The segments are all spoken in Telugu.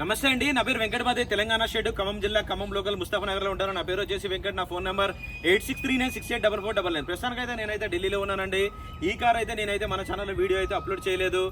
నమస్తే అండి. నా పేరు వెంకటమాదే తెలంగాణ షెడ్ ఖమ్మం జిల్లా ఖమ్మం లోకల్ ముస్తాఫా నగర్లో ఉంటాను. నా పేరు వచ్చేసి వెంకట్. నా phone number eight six three nine six eight double four double nine ప్రస్తుతానికి అయితే నేనైతే ఢిల్లీలో ఉన్నానండి. ఈ కార్ అయితే నేనైతే మన ఛానల్లో వీడియో అయితే అప్లోడ్ చేయలేదు.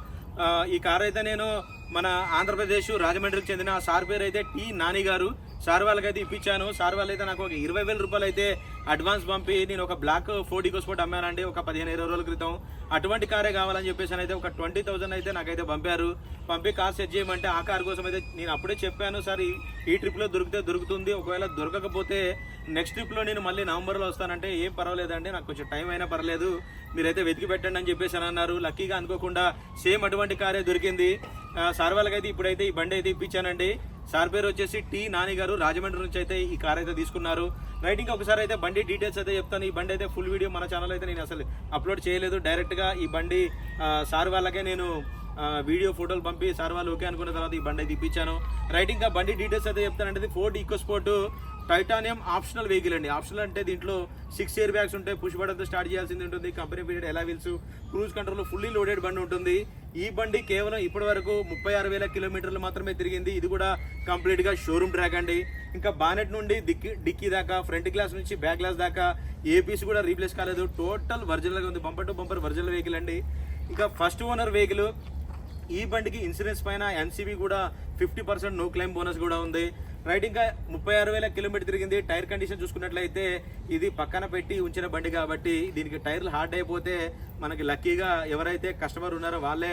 ఈ కార్ అయితే నేను మన ఆంధ్రప్రదేశ్ రాజమండ్రికి చెందిన సార్ పేరు అయితే టి నాని గారు. సార్ వాళ్ళకైతే ఇప్పించాను. సార్ వాళ్ళు అయితే నాకు ఒక ఇరవై వేల రూపాయలు అయితే అడ్వాన్స్ పంపి నేను ఒక బ్లాక్ ఫోర్ స్పోర్ట్ అమ్మానండి. ఒక పదిహేను ఇరవై రోజుల క్రితం. అటువంటి కారే కావాలని చెప్పేసి అయితే ఒక ట్వంటీ థౌసండ్ అయితే నాకైతే పంపారు. పంపి కార్ సెట్ చేయమంటే ఆ కార్ కోసం అయితే నేను అప్పుడే చెప్పాను సార్ ఈ- ట్రిప్లో దొరికితే దొరుకుతుంది. ఒకవేళ దొరకకపోతే నెక్స్ట్ ట్రిప్లో నేను మళ్ళీ నవంబర్లో వస్తానంటే ఏం పర్వాలేదండి. నాకు కొంచెం టైం అయినా పర్లేదు. మీరైతే వెతికి పెట్టండి అని చెప్పేసి అని అన్నారు. లక్కీగా అనుకోకుండా సేమ్ అటువంటి కారే దొరికింది. సార్ వాళ్ళకైతే ఇప్పుడైతే ఈ బండి అయితే ఇప్పించానండి. సార్ పేరు వచ్చేసి టి నాని గారు. రాజమండ్రి నుంచి అయితే ఈ కార్ అయితే తీసుకున్నారు. రైట్ ఇంకొకసారి అయితే బండి డీటెయిల్స్ అయితే చెప్తాను. ఈ బండి అయితే ఫుల్ వీడియో మన ఛానల్ అయితే నేను అసలు అప్లోడ్ చేయలేదు. డైరెక్ట్గా ఈ బండి సార్ వాళ్ళకే నేను వీడియో ఫోటోలు పంపి సార్ వాళ్ళు ఓకే అనుకున్న తర్వాత ఈ బండి అయితే ఇప్పించాను. రైట్ ఇంకా బండి డీటెయిల్స్ అయితే చెప్తానంటే Ford EcoSport titanium optional vehicle అండి. ఆప్షనల్ అంటే దీంట్లో సిక్స్ ఇయర్ బ్యాగ్స్ ఉంటాయి. పుష్ బటన్తో స్టార్ట్ చేయాల్సింది ఉంటుంది. కంపెనీ పీరియడ్ ఎలా wheels? Cruise control fully loaded బండి ఉంటుంది. ఈ బండి కేవలం ఇప్పటి వరకు ముప్పై ఆరు వేల కిలోమీటర్లు మాత్రమే తిరిగింది. ఇది కూడా కంప్లీట్గా షోరూమ్ ట్రాక్ అండి. ఇంకా బానెట్ నుండి డిక్కి డిక్కీ దాకా ఫ్రంట్ గ్లాస్ నుంచి బ్యాక్ గ్లాస్ దాకా ఏ కూడా రీప్లేస్ కాలేదు. టోటల్ వర్జినల్గా ఉంది. Bumper to bumper original vehicle అండి. ఇంకా ఫస్ట్ ఓనర్ వెహికల్ ఈ బండికి ఇన్సూరెన్స్ పైన ఎన్సీబీ కూడా fifty percent no claim bonus కూడా ఉంది. రైడ్ ఇంకా ముప్పై ఆరు వేల కిలోమీటర్ తిరిగింది. టైర్ కండిషన్ చూసుకున్నట్లయితే ఇది పక్కన పెట్టి ఉంచిన బండి కాబట్టి దీనికి టైర్లు హార్డ్ అయిపోతే మనకి లక్కీగా ఎవరైతే కస్టమర్ ఉన్నారో వాళ్ళే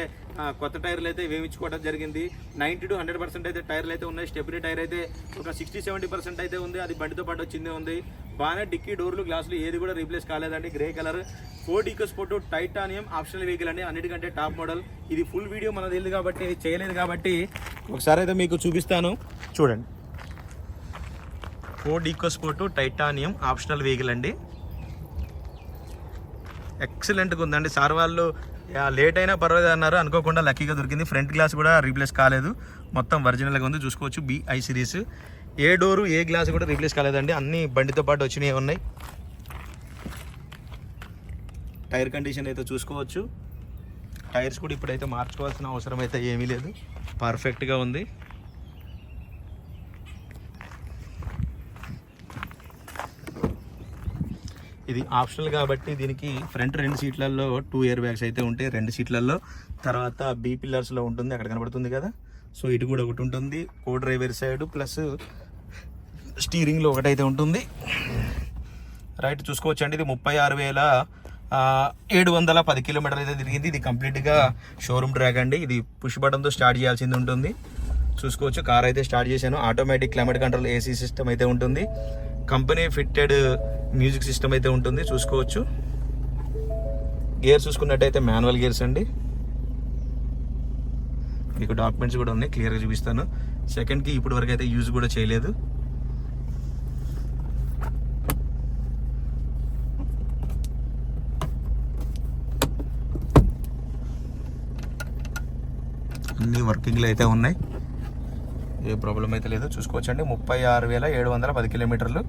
కొత్త టైర్లు అయితే వేయించుకోవడం జరిగింది. నైంటీ టు హండ్రెడ్ పర్సెంట్ అయితే టైర్లు అయితే ఉన్నాయి. స్టెప్నీ టైర్ అయితే ఒక సిక్స్టీ సెవెంటీ పర్సెంట్ అయితే ఉంది. అది బండితో పాటు వచ్చిందే ఉంది. బాగానే డిక్కీ డోర్లు గ్లాసులు ఏది కూడా రీప్లేస్ కాలేదండి. Grey colour. Ford EcoSport titanium optional vehicle అండి. అన్నిటికంటే టాప్ మోడల్. ఇది ఫుల్ వీడియో మనది కాబట్టి చేయలేదు కాబట్టి ఒకసారి అయితే మీకు చూపిస్తాను. చూడండి. Ford EcoSport titanium optional vehicle అండి. ఎక్సలెంట్గా ఉందండి. సార్ వాళ్ళు లేట్ అయినా పర్వాలేదు అన్నారు. అనుకోకుండా లక్కీగా దొరికింది. ఫ్రంట్ గ్లాస్ కూడా రీప్లేస్ కాలేదు. మొత్తం ఒరిజినల్గా ఉంది. చూసుకోవచ్చు. B I series. A door ఏ గ్లాస్ కూడా రీప్లేస్ కాలేదండి. అన్ని బండితో పాటు వచ్చినవి ఉన్నాయి. టైర్ కండిషన్ అయితే చూసుకోవచ్చు. టైర్స్ కూడా ఇప్పుడైతే మార్చుకోవాల్సిన అవసరం అయితే ఏమీ లేదు. పర్ఫెక్ట్గా ఉంది. ఇది ఆప్షనల్ కాబట్టి దీనికి ఫ్రంట్ రెండు సీట్లలో టూ ఇయర్ బ్యాగ్స్ అయితే ఉంటాయి. రెండు సీట్లలో తర్వాత బీ పిల్లర్స్లో ఉంటుంది. అక్కడ కనబడుతుంది కదా. సో ఇటు కూడా ఒకటి ఉంటుంది. కో డ్రైవర్ సైడ్ ప్లస్ స్టీరింగ్లో ఒకటైతే ఉంటుంది. రైట్ చూసుకోవచ్చు అండి ఇది ముప్పై ఆరు వేల ఏడు వందల పది కిలోమీటర్లు అయితే తిరిగింది. ఇది కంప్లీట్గా షోరూమ్ ట్రాక్ అండి. ఇది పుష్ బటన్తో స్టార్ట్ చేయాల్సింది ఉంటుంది. చూసుకోవచ్చు. కార్ అయితే స్టార్ట్ చేశాను. Automatic climate control AC system అయితే ఉంటుంది. కంపెనీ ఫిట్టెడ్ మ్యూజిక్ సిస్టమ్ అయితే ఉంటుంది చూసుకోవచ్చు. గేర్ చూసుకున్నట్టయితే మాన్యువల్ గేర్స్ అండి. మీకు డాక్యుమెంట్స్ కూడా ఉన్నాయి క్లియర్గా చూపిస్తాను. సెకండ్కి ఇప్పటి వరకు అయితే యూజ్ కూడా చేయలేదు. అన్ని వర్కింగ్లు అయితే ఉన్నాయి. ఏ ప్రాబ్లం అయితే లేదు చూసుకోవచ్చండి. ముప్పై ఆరు వేల ఏడు వందల పది కిలోమీటర్లు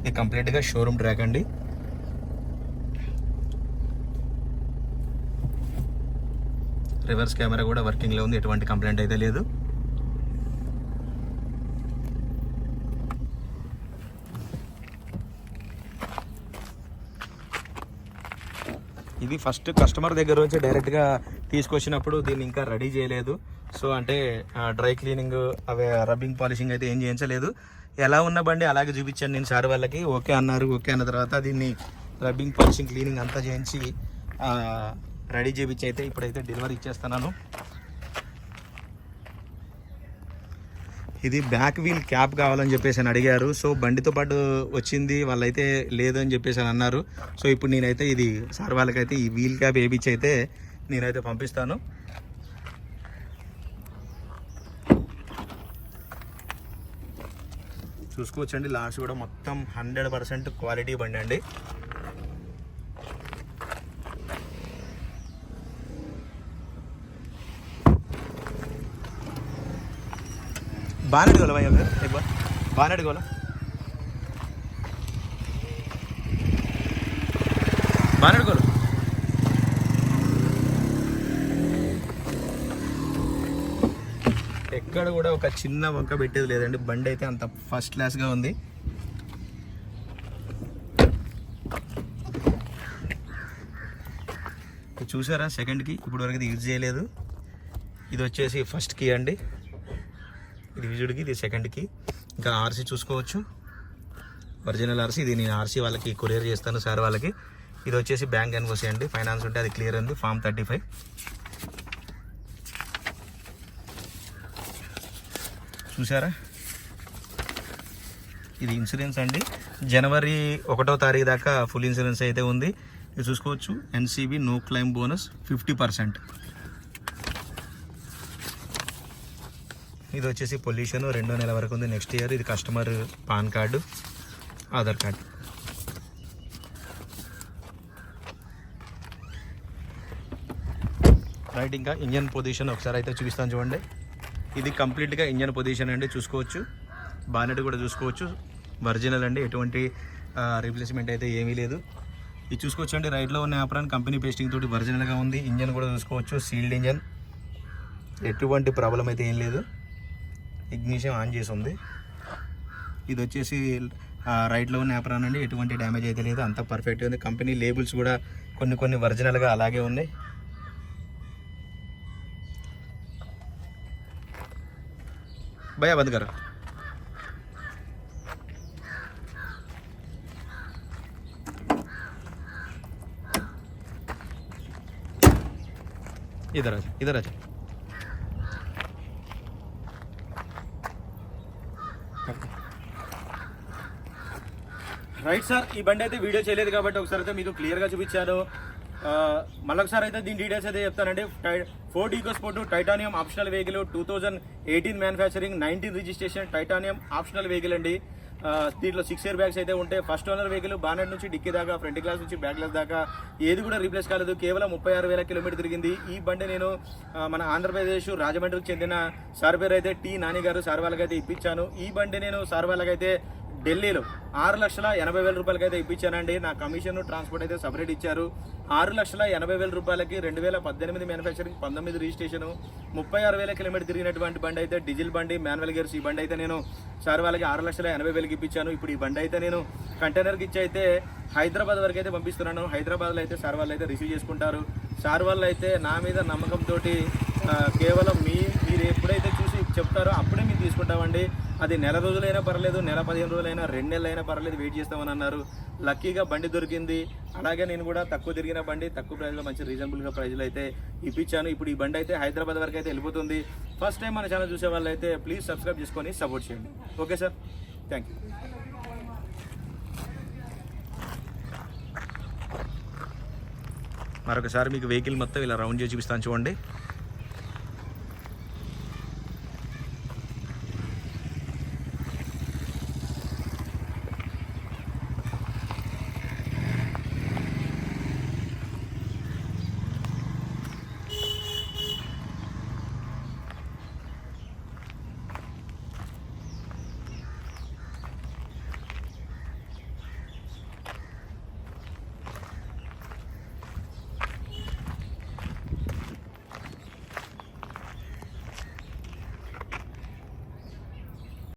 ఇది కంప్లీట్గా షోరూమ్ ట్రాక్ అండి. రివర్స్ కెమెరా కూడా వర్కింగ్లో ఉంది. ఎటువంటి కంప్లైంట్ అయితే లేదు. ఇది ఫస్ట్ కస్టమర్ దగ్గర నుంచి డైరెక్ట్గా తీసుకొచ్చినప్పుడు దీన్ని ఇంకా రెడీ చేయలేదు. సో అంటే డ్రై క్లీనింగ్ అవి రబ్బింగ్ పాలిషింగ్ అయితే ఏం చేయించలేదు. ఎలా ఉన్న బండి అలాగే చూపించాను నేను సార్ వాళ్ళకి. ఓకే అన్నారు ఓకే అన్న తర్వాత దీన్ని రబ్బింగ్ పాలిషింగ్ క్లీనింగ్ అంతా చేయించి రెడీ చేయించి అయితే ఇప్పుడైతే డెలివరీ ఇచ్చేస్తున్నాను. ఇది బ్యాక్ వీల్ క్యాప్ కావాలని చెప్పేసి అని అడిగారు. సో బండితో పాటు వచ్చింది వాళ్ళైతే లేదని చెప్పేసి అని అన్నారు. సో ఇప్పుడు నేనైతే ఇది సార్ వాళ్ళకైతే ఈ వీల్ క్యాప్ వేయించి అయితే నేనైతే పంపిస్తాను. చూసుకోవచ్చండి. లాస్ట్ కూడా మొత్తం హండ్రెడ్ పర్సెంట్ క్వాలిటీ బండి అండి. బాగానే అడుగుల భయ ఇబ్బా బాగానే అడుగుల ఎక్కడ కూడా ఒక చిన్న వంక పెట్టేది లేదండి. బండి అయితే అంత ఫస్ట్ క్లాస్గా ఉంది. చూసారా? సెకండ్కి ఇప్పుడు వరకు ఇది యూజ్ చేయలేదు. ఇది వచ్చేసి ఫస్ట్ కీ అండి. ఇది విజుడికి ఇది సెకండ్కి ఇంకా ఆర్సీ చూసుకోవచ్చు. ఒరిజినల్ ఆర్సీ ఇది నేను ఆర్సీ వాళ్ళకి కొరియర్ చేస్తాను సార్ వాళ్ళకి. ఇది వచ్చేసి బ్యాంక్ ఎన్ఓసి అండి. ఫైనాన్స్ ఉంటే అది క్లియర్ ఉంది ఫామ్ థర్టీ ఫైవ్ చూసారా ఇది ఇన్సూరెన్స్ అండి. జనవరి ఒకటో తారీఖు దాకా ఫుల్ ఇన్సూరెన్స్ అయితే ఉంది. ఇది చూసుకోవచ్చు NCB no claim bonus fifty percent ఇది వచ్చేసి పొల్యూషన్ రెండో నెల వరకు ఉంది. నెక్స్ట్ ఇయర్ ఇది customer PAN card Aadhaar card right ఇంకా ఇంజన్ పొజిషన్ ఒకసారి అయితే చూపిస్తాను చూడండి. ఇది కంప్లీట్గా ఇంజన్ పొజిషన్ అండి చూసుకోవచ్చు. బానెట్ కూడా చూసుకోవచ్చు. ఒరిజినల్ అండి. ఎటువంటి రీప్లేస్మెంట్ అయితే ఏమీ లేదు. ఇది చూసుకోవచ్చు అండి. రైట్లో ఉన్న యాప్రాన్ కంపెనీ పేస్టింగ్ తోటి ఒరిజినల్గా ఉంది. ఇంజన్ కూడా చూసుకోవచ్చు. Sealed engine. ఎటువంటి ప్రాబ్లం అయితే ఏం లేదు. ఇగ్నిషన్ ఆన్ చేసి ఉంది. ఇది వచ్చేసి రైట్లో ఉన్న యాప్రాన్ అండి. ఎటువంటి డ్యామేజ్ అయితే లేదు. అంత పర్ఫెక్ట్ ఉంది. కంపెనీ లేబుల్స్ కూడా కొన్ని కొన్ని ఒరిజినల్గా అలాగే ఉన్నాయి. భయ్యా బంద్ కరో इधर आ जा इधर आ जा రైట్ సార్ ఈ బండి అయితే వీడియో చేయలేదు కాబట్టి ఒకసారి అయితే మీకు క్లియర్గా చూపించాను ఆ, మళ్ళొకసారి అయితే దీని డీటెయిల్స్ అయితే చెప్తానండి. Ford EcoSport titanium optional vehicle two thousand eighteen manufacturing nineteen registration titanium optional vehicle అండి. దీంట్లో సిక్స్ ఇయర్ బ్యాగ్స్ అయితే ఉంటాయి ఫస్ట్ ఓనర్ వెహికల్ బానెట్ నుంచి డిక్కీ దాకా ఫ్రంట్ గ్లాస్ నుంచి బ్యాక్ గ్లాస్ దాకా ఏది కూడా రీప్లేస్ కాలేదు. కేవలం ముప్పై ఆరు వేల కిలోమీటర్ తిరిగింది. ఈ బండి నేను మన ఆంధ్రప్రదేశ్ రాజమండ్రికి చెందిన సార్ పేరు అయితే టీ నాని గారు సార్ వాళ్ళకైతే ఇప్పించాను. ఈ బండి నేను సార్ వాళ్ళకైతే ఢిల్లీలో ఆరు లక్షల ఎనభై వేల రూపాయలకి అయితే ఇప్పించానండి నా కమిషన్ ట్రాన్స్పోర్ట్ అయితే సపరేట్ ఇచ్చారు. ఆరు లక్షల ఎనభై వేల రూపాయలకి రెండు వేల పద్దెనిమిది మ్యానుఫ్యాక్చరింగ్ పంతొమ్మిది రిజిస్ట్రేషన్ ముప్పై ఆరు వేల కిలోమీటర్ తిరిగినటువంటి బండి అయితే డీజిల్ బండి మాన్యువల్ గేర్స్ ఈ బండి అయితే నేను సార్ వాళ్ళకి ఆరు లక్షల ఎనభై వేలకి ఇప్పించాను. ఇప్పుడు ఈ బండి అయితే నేను కంటైనర్కి ఇచ్చి అయితే హైదరాబాద్ వరకు అయితే పంపిస్తున్నాను. హైదరాబాద్లో అయితే సార్ వాళ్ళు అయితే రిసీవ్ చేసుకుంటారు. సార్ వాళ్ళు అయితే నా మీద నమ్మకంతో కేవలం మీ మీరు ఎప్పుడైతే చూసి చెప్తారో. అప్పుడే మేము తీసుకుంటామండి. అది నెల రోజులైనా పర్లేదు నెల పదిహేను రోజులైనా రెండు నెలలైనా పర్లేదు వెయిట్ చేస్తామని అన్నారు. లక్కీగా బండి దొరికింది. అలాగే నేను కూడా తక్కువ తిరిగిన బండి తక్కువ ప్రైస్లో మంచి రీజనబుల్గా ప్రైజ్లో అయితే ఇప్పించాను. ఇప్పుడు ఈ బండి అయితే హైదరాబాద్ వరకు అయితే వెళ్ళిపోతుంది. ఫస్ట్ టైం మన ఛానల్ చూసే వాళ్ళు అయితే ప్లీజ్ సబ్స్క్రైబ్ చేసుకొని సపోర్ట్ చేయండి. ఓకే సార్ థ్యాంక్ యూ మరొకసారి మీకు వెహికల్ మొత్తం ఇలా రౌండ్ చేసి చూపిస్తాను చూడండి.